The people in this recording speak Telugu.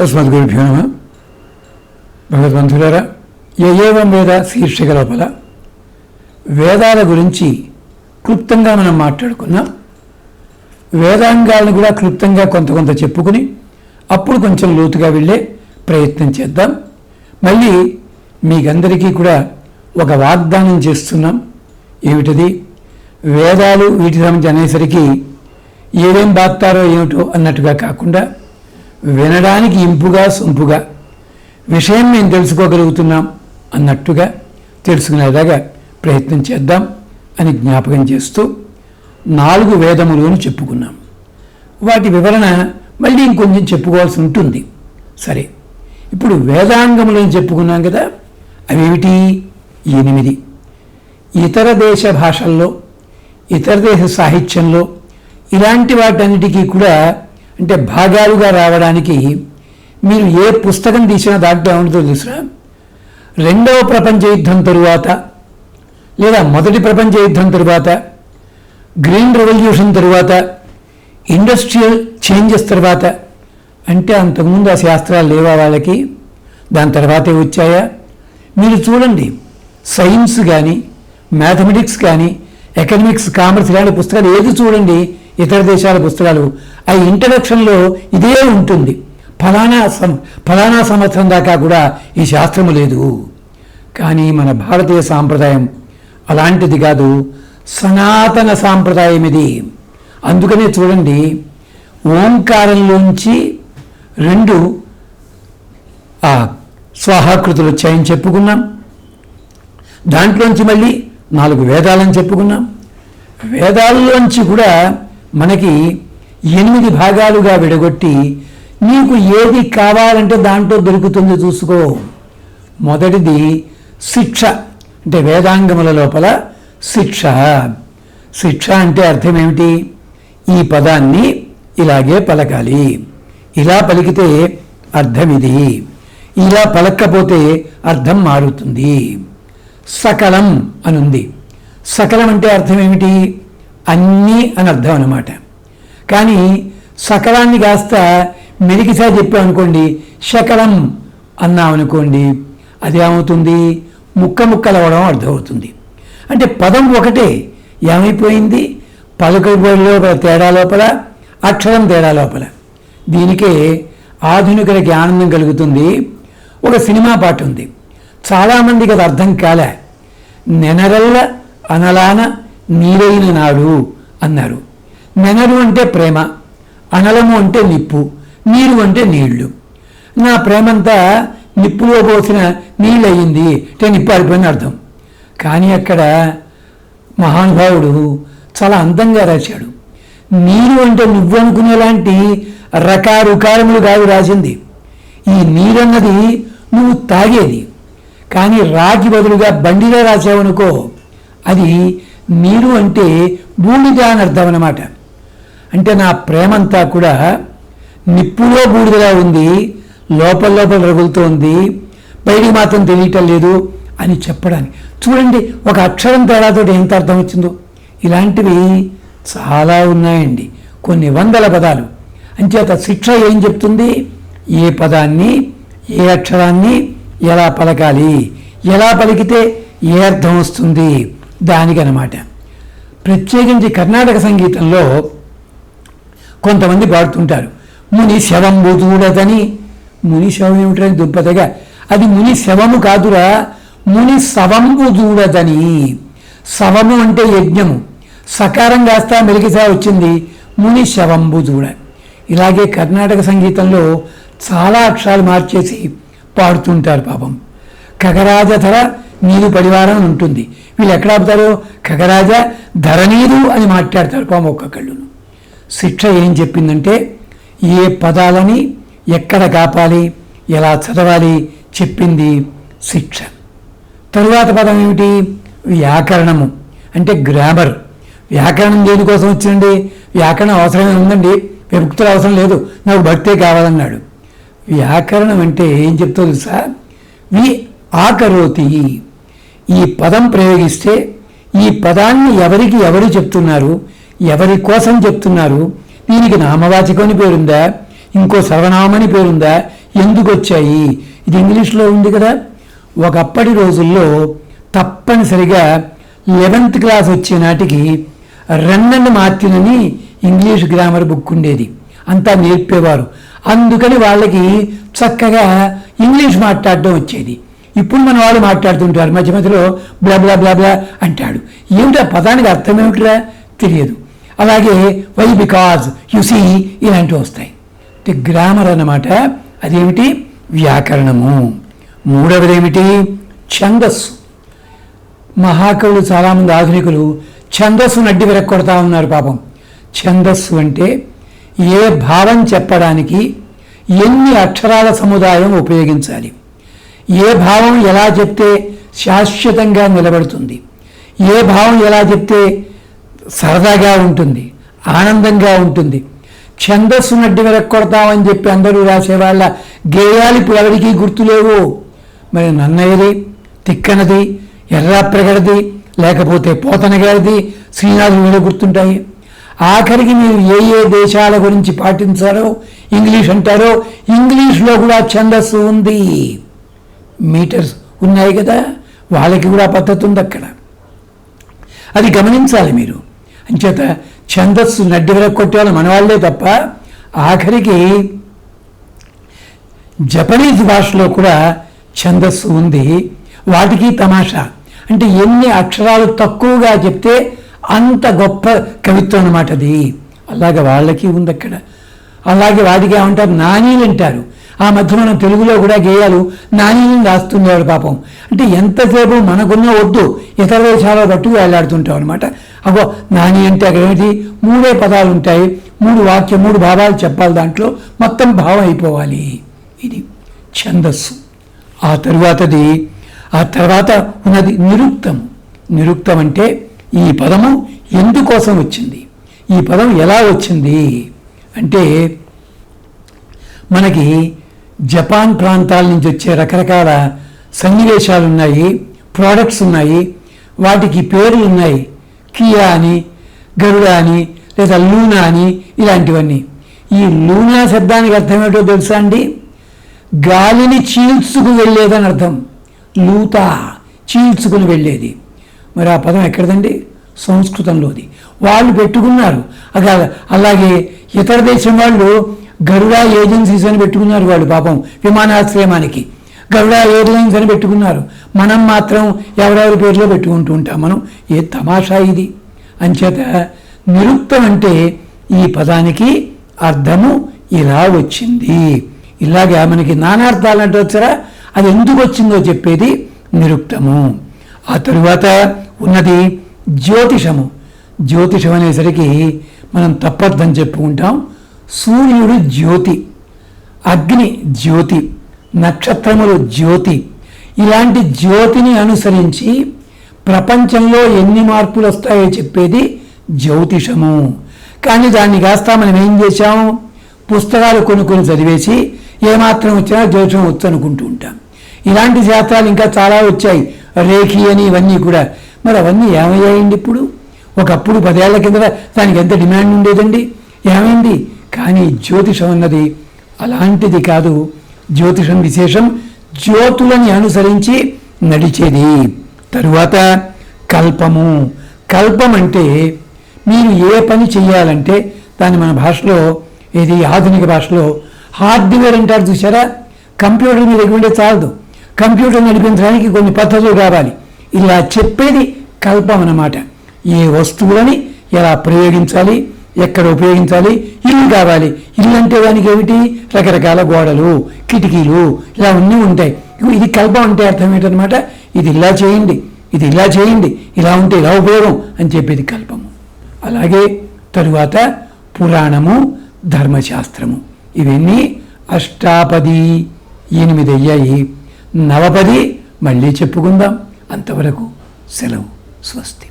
అస్మద్గురుభ్యో నమ భగవద్బంధులారా యయేవం వేద శీర్షిక లోపల వేదాల గురించి క్లుప్తంగా మనం మాట్లాడుకున్నాం. వేదాంగాలను కూడా క్లుప్తంగా కొంత కొంత చెప్పుకుని అప్పుడు కొంచెం లోతుగా వెళ్ళే ప్రయత్నం చేద్దాం. మళ్ళీ మీకందరికీ కూడా ఒక వాగ్దానం చేస్తున్నాం. ఏమిటది? వేదాలు వీటి సంబంధించి అనేసరికి ఏమేం బాగుతారో ఏమిటో అన్నట్టుగా కాకుండా వినడానికి ఇంపుగా సొంపుగా విషయం మేము తెలుసుకోగలుగుతున్నాం అన్నట్టుగా తెలుసుకునేలాగా ప్రయత్నం చేద్దాం అని జ్ఞాపకం చేస్తూ నాలుగు వేదములు అని చెప్పుకున్నాం. వాటి వివరణ మళ్ళీ ఇంకొంచెం చెప్పుకోవాల్సి ఉంటుంది. సరే ఇప్పుడు వేదాంగములు అని చెప్పుకున్నాం కదా అవేమిటి? ఎనిమిది. ఇతర దేశ భాషల్లో ఇతర దేశ సాహిత్యంలో ఇలాంటి వాటన్నిటికీ కూడా అంటే భాగాలుగా రావడానికి మీరు ఏ పుస్తకం తీసినా దాంట్లో ఏముంటుందో తెలుసురా? రెండవ ప్రపంచ యుద్ధం తరువాత లేదా మొదటి ప్రపంచ యుద్ధం తరువాత గ్రీన్ రెవల్యూషన్ తరువాత ఇండస్ట్రియల్ చేంజెస్ తర్వాత అంటే అంతకుముందు ఆ శాస్త్రాలు లేవా వాళ్ళకి? దాని తర్వాతే వచ్చాయా? మీరు చూడండి. సైన్స్ కానీ మ్యాథమెటిక్స్ కానీ ఎకనమిక్స్ కామర్స్ ఇలాంటి పుస్తకాలు ఏది చూడండి? ఇతర దేశాల పుస్తకాలు. ఆ ఇంట్రడక్షన్లో ఇదే ఉంటుంది. ఫలానా సం ఫలానా సంవత్సరం దాకా కూడా ఈ శాస్త్రము లేదు. కానీ మన భారతీయ సాంప్రదాయం అలాంటిది కాదు. సనాతన సాంప్రదాయం ఇది. అందుకనే చూడండి ఓంకారంలోంచి రెండు ఆ స్వాహాకృతులు వచ్చాయని చెప్పుకున్నాం. దాంట్లోంచి మళ్ళీ నాలుగు వేదాలని చెప్పుకున్నాం. వేదాల్లోంచి కూడా మనకి ఎనిమిది భాగాలుగా విడగొట్టి నీకు ఏది కావాలంటే దాంట్లో దొరుకుతుంది చూసుకో. మొదటిది శిక్ష అంటే వేదాంగముల లోపల శిక్ష. శిక్ష అంటే అర్థం ఏమిటి ఈ పదాన్ని ఇలాగే పలకాలి. ఇలా పలికితే అర్థం ఇది ఇలా పలక్కపోతే అర్థం మారుతుంది. సకలం అనుంది. సకలం అంటే అర్థం ఏమిటి అన్నీ అని అర్థం అనమాట కానీ సకలాన్ని కాస్త మెరికిసా చెప్పామనుకోండి శకలం అన్నామనుకోండి అది ఏమవుతుంది ముక్క ముక్కలు అవ్వడం అర్థమవుతుంది. అంటే పదం ఒకటే ఏమైపోయింది? పలుకబడిలో తేడా లోపల అక్షరం తేడా లోపల. దీనికే ఆధునికులకి ఆనందం కలుగుతుంది. ఒక సినిమా పాట ఉంది. చాలామందికి అది అర్థం కాలే. నెనరల్ల అనలాన నీరైన నాడు అన్నారు. నెనరు అంటే ప్రేమ అనలము అంటే నిప్పు నీరు అంటే నీళ్ళు. నా ప్రేమంతా నిప్పులో పోసిన నీళ్ళయింది అంటే నిప్పు ఆరిపోయిన అర్థం. కానీ అక్కడ మహానుభావుడు చాలా అందంగా రాశాడు. నీరు అంటే నువ్వు అనుకునేలాంటి రకారుకారములు కాదు రాసింది. ఈ నీరన్నది నువ్వు తాగేది. కానీ రాకి బదులుగా బండిలో రాసావనుకో అది నీరు అంటే బూడిద అని అర్థం అన్నమాట. అంటే నా ప్రేమంతా కూడా నిప్పులో బూడిదలా ఉంది లోపల లోపల రగులుతోంది బయటికి మాత్రం తెలియటం లేదు అని చెప్పడానికి. చూడండి ఒక అక్షరం తేడాతో ఎంత అర్థం వచ్చిందో. ఇలాంటివి చాలా ఉన్నాయండి. కొన్ని వందల పదాలు. అంచేత శిక్ష ఏం చెప్తుంది? ఏ పదాన్ని ఏ అక్షరాన్ని ఎలా పలకాలి? ఎలా పలికితే ఏ అర్థం వస్తుంది? దానికనమాట. ప్రత్యేకించి కర్ణాటక సంగీతంలో కొంతమంది పాడుతుంటారు. ముని శవంబు చూడదని ముని శవం ఏమిటని దుప్పతగా అది ముని శవము కాదురా ముని సవంబు చూడదని. శవము అంటే యజ్ఞము. సకారం కాస్తా మెలిగిసా వచ్చింది ముని శవంబు చూడ. ఇలాగే కర్ణాటక సంగీతంలో చాలా అక్షరాలు మార్చేసి పాడుతుంటారు పాపం. కగరాజధర నీరు పరివారం అని ఉంటుంది. వీళ్ళు ఎక్కడ ఆపుతారు? ఖగరాజ ధరనీరు అని మాట్లాడతారు పాపం ఒక్కొక్కళ్ళును శిక్ష ఏం చెప్పిందంటే ఏ పదాలని ఎక్కడ కాపాలి? ఎలా చదవాలి? చెప్పింది శిక్ష. తరువాత పదం ఏమిటి? వ్యాకరణము. అంటే గ్రామర్. వ్యాకరణం దేనికోసం వచ్చిందండి? వ్యాకరణం అవసరమే ఉందండి. విముక్తులు అవసరం లేదు. నాకు భక్తే కావాలన్నాడు. వ్యాకరణం అంటే ఏం చెప్తో తెలుసా? వి ఆకరోతి ఈ పదం ప్రయోగిస్తే ఈ పదాన్ని ఎవరికి ఎవరు చెప్తున్నారు ఎవరి కోసం చెప్తున్నారు దీనికి నామవాచకం అని పేరుందా ఇంకో సర్వనామని పేరుందా ఎందుకు వచ్చాయి? ఇది ఇంగ్లీష్లో ఉంది కదా. ఒకప్పటి రోజుల్లో తప్పనిసరిగా లెవెంత్ క్లాస్ వచ్చే నాటికి రన్నన్ మార్తినని ఇంగ్లీష్ గ్రామర్ బుక్ ఉండేది. అంతా నేర్పేవారు. అందుకని వాళ్ళకి చక్కగా ఇంగ్లీష్ మాట్లాడడం వచ్చేది. ఇప్పుడు మన వాళ్ళు మాట్లాడుతుంటారు మధ్య మధ్యలో బ్లా బ్లా బ్లా బ్లా అంటాడు. ఏమిటి ఆ పదానికి అర్థం ఏమిటిరా? తెలియదు. అలాగే వై బికాజ్ యు సీ ఇలాంటివి వస్తాయి. గ్రామర్ అన్నమాట అదేమిటి? వ్యాకరణము. మూడవది ఏమిటి ఛందస్సు. మహాకవులు చాలామంది ఆధునికులు ఛందస్సును అడ్డి విరక్కొడతా ఉన్నారు పాపం. ఛందస్సు అంటే ఏ భావం చెప్పడానికి ఎన్ని అక్షరాల సముదాయం ఉపయోగించాలి? ఏ భావం ఎలా చెప్తే శాశ్వతంగా నిలబడుతుంది? ఏ భావం ఎలా చెప్తే సరదాగా ఉంటుంది ఆనందంగా ఉంటుంది? ఛందస్సు నడ్డి వెరక్కొడతామని చెప్పి అందరూ రాసేవాళ్ళ గేయాలు ఇప్పుడు ఎవరికీ గుర్తులేవు. మరి నన్నయ్యది తిక్కనది ఎర్రాప్రగడది లేకపోతే పోతనగారిది శ్రీనాథుడు మీద గుర్తుంటాయి. ఆఖరికి మీరు ఏ ఏ దేశాల గురించి పాటించారో ఇంగ్లీష్ అంటారో ఇంగ్లీష్లో కూడా ఛందస్సు ఉంది. మీటర్స్ ఉన్నాయి కదా వాళ్ళకి కూడా పద్ధతి ఉంది అక్కడ. అది గమనించాలి మీరు. అంచేత ఛందస్సు నడ్డి కొట్టేవాళ్ళు మన వాళ్ళే తప్ప ఆఖరికి జపనీస్ భాషలో కూడా ఛందస్సు ఉంది. వాటికి తమాషా. అంటే ఎన్ని అక్షరాలు తక్కువగా చెప్తే అంత గొప్ప కవిత్వం అన్నమాట అది. అలాగే వాళ్ళకి ఉంది అక్కడ. అలాగే వాటికి ఏమంటారు? నానీలు అంటారు. ఆ మధ్య మనం తెలుగులో కూడా గేయాలు నాణ్యం రాస్తుండేవాడు పాపం. అంటే ఎంతసేపు మనకున్న వద్దు ఇతర దేశాల పట్టు వేలాడుతుంటాం అనమాట అగో నాని అంటే అక్కడ ఏమిటి? మూడే పదాలు ఉంటాయి మూడు వాక్యం మూడు భావాలు చెప్పాలి దాంట్లో మొత్తం భావం అయిపోవాలి. ఇది ఛందస్సు. ఆ తరువాతది ఆ తర్వాత ఉన్నది నిరుక్తం. నిరుక్తం అంటే ఈ పదము ఎందుకోసం వచ్చింది? ఈ పదం ఎలా వచ్చింది? అంటే మనకి జపాన్ ప్రాంతాల నుంచి వచ్చే రకరకాల సన్నివేశాలు ఉన్నాయి ప్రోడక్ట్స్ ఉన్నాయి వాటికి పేర్లు ఉన్నాయి. కియా అని గరుడ అని లేదా లూనా అని ఇలాంటివన్నీ. ఈ లూనా శబ్దానికి అర్థం ఏంటో తెలుసా అండి? గాలిని చీల్చుకు వెళ్ళేదని అర్థం. లూత చీల్చుకుని వెళ్ళేది. మరి ఆ పదం ఎక్కడదండి? సంస్కృతంలోది. వాళ్ళు పెట్టుకున్నారు. అలాగే ఇతర దేశం వాళ్ళు గరుడా ఏజెన్సీస్ అని పెట్టుకున్నారు వాళ్ళు పాపం విమానాశ్రయమానికి గరుడా ఎయిర్లైన్స్ అని పెట్టుకున్నారు. మనం మాత్రం ఎవరెవరి పేర్లో పెట్టుకుంటూ ఉంటాం. మనం ఏ తమాషా ఇది? అంచేత నిరుక్తం అంటే ఈ పదానికి అర్థము ఇలా వచ్చింది. ఇలాగా మనకి నానార్థాలు అంటే వచ్చారా అది ఎందుకు వచ్చిందో చెప్పేది నిరుక్తము. ఆ తరువాత ఉన్నది జ్యోతిషము. జ్యోతిషం అనేసరికి మనం తప్పర్థం చెప్పుకుంటాం. సూర్యుడు జ్యోతి అగ్ని జ్యోతి నక్షత్రములు జ్యోతి. ఇలాంటి జ్యోతిని అనుసరించి ప్రపంచంలో ఎన్ని మార్పులు వస్తాయో చెప్పేది జ్యోతిషము. కానీ దాన్ని కాస్త మనం ఏం చేశాము? పుస్తకాలు కొనుక్కొని చదివేసి ఏమాత్రం వచ్చినా జ్యోతిషం వచ్చు అనుకుంటూ ఉంటాం. ఇలాంటి శాస్త్రాలు ఇంకా చాలా వచ్చాయి. రేఖి అని ఇవన్నీ కూడా. మరి అవన్నీ ఏమయ్యాయండి ఇప్పుడు? ఒకప్పుడు పదేళ్ళ కింద దానికి ఎంత డిమాండ్ ఉండేదండి? ఏమైంది? కానీ జ్యోతిషం అన్నది అలాంటిది కాదు. జ్యోతిషం విశేషం జ్యోతులని అనుసరించి నడిచేది. తరువాత కల్పము. కల్పం అంటే మీరు ఏ పని చేయాలంటే దాన్ని మన భాషలో ఇది ఆధునిక భాషలో హార్డ్వేర్ అంటారు చూసారా కంప్యూటర్ మీద ఉండే చాలదు. కంప్యూటర్ నడిపించడానికి కొన్ని పద్ధతులు కావాలి. ఇలా చెప్పేది కల్పం అన్నమాట. ఏ వస్తువులని ఎలా ప్రయోగించాలి? ఎక్కడ ఉపయోగించాలి? ఇల్లు కావాలి. ఇల్లు అంటే దానికి ఏమిటి? రకరకాల గోడలు కిటికీలు ఇలా అన్నీ ఉంటాయి. ఇది కల్పం అంటే అర్థం ఏంటనమాట ఇది ఇలా చేయండి. ఇది ఇలా చేయండి. ఇలా ఉంటే ఇలా ఉపయోగం అని చెప్పేది కల్పము. అలాగే తరువాత పురాణము ధర్మశాస్త్రము. ఇవన్నీ అష్టాపది ఎనిమిది అయ్యాయి. నవపది మళ్ళీ చెప్పుకుందాం. అంతవరకు సెలవు. స్వస్తి.